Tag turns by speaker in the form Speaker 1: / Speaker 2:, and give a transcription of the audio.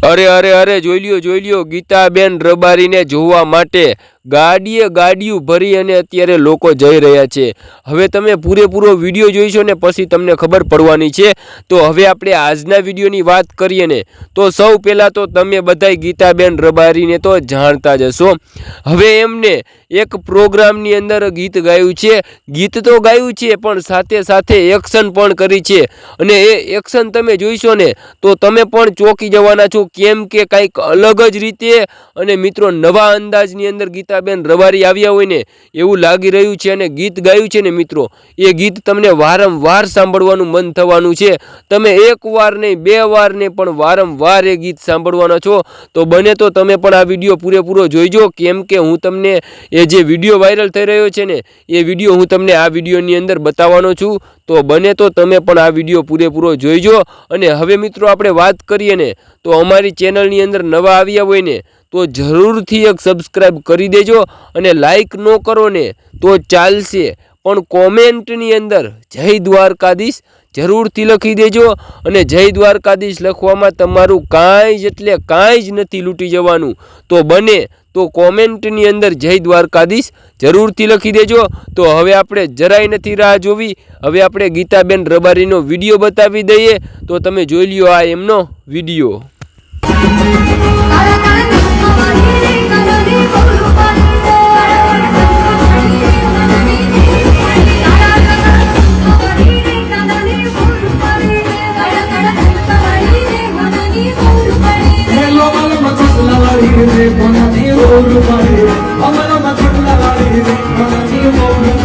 Speaker 1: અરે અરે અરે જોઈ લ્યો જોઈ લ્યો ગીતાબેન રબારીને જોવા માટે ગાડીએ ગાડીયું ભરી અને અત્યારે લોકો જઈ રહ્યા છે. હવે તમે પૂરેપૂરો વીડિયો જોઈશો ને પછી તમને ખબર પડવાની છે. તો હવે આપણે આજના વિડીયોની વાત કરીએ ને, તો સૌ પહેલાં તો તમે બધાય ગીતાબેન રબારીને તો જાણતા જ હશો. હવે એમને એક પ્રોગ્રામની અંદર ગીત ગાયું છે. ગીત તો ગાયું છે, પણ સાથે સાથે એક્શન પણ કરી છે. અને એ એક્શન તમે જોઈશો ને, તો તમે પણ ચોંકી જવાના છો. કેમ કે કાંઈક અલગ જ રીતે, અને મિત્રો નવા અંદાજની અંદર ગીતાબેન રબારી આવ્યા હોય ને, એવું લાગી રહ્યું છે અને ગીત ગાયું છે ને મિત્રો, એ ગીત તમને વારંવાર સાંભળવાનું મન થવાનું છે. તમે એક વાર નહીં, બે વાર નહીં, પણ વારંવાર એ ગીત સાંભળવાના છો. તો બને તો તમે પણ આ વીડિયો પૂરેપૂરો જોઈજો. કેમ કે હું તમને એ જે વીડિયો વાયરલ થઈ રહ્યો છે ને, એ વીડિયો હું તમને આ વિડીયોની અંદર બતાવવાનો છું. તો બને તો તમે પણ આ વીડિયો પૂરેપૂરો જોઈજો. અને હવે મિત્રો આપણે વાત કરીએ ને, તો અમારી ચેનલની અંદર નવા આવ્યા હોય ને તો જરૂરથી એક સબસ્ક્રાઈબ કરી દેજો અને લાઈક ન કરો ને તો ચાલશે. પણ કોમેન્ટની અંદર જય દ્વારકાધીશ જરૂરથી લખી દેજો અને જય દ્વારકાધીશ લખવામાં તમારું કાંઈ જ એટલે કાંઈ જ નથી લૂંટી જવાનું. તો બને તો કોમેન્ટની અંદર જય દ્વારકાધીશ જરૂરથી લખી દેજો. તો હવે આપણે જરાય નથી રાહ જોવી. હવે આપણે ગીતાબેન રબારીનો વીડિયો બતાવી દઈએ. તો તમે જોઈ લ્યો આ એમનો વીડિયો. ஒரு மாதிரி அமலம சொல்லாடி மனதியும்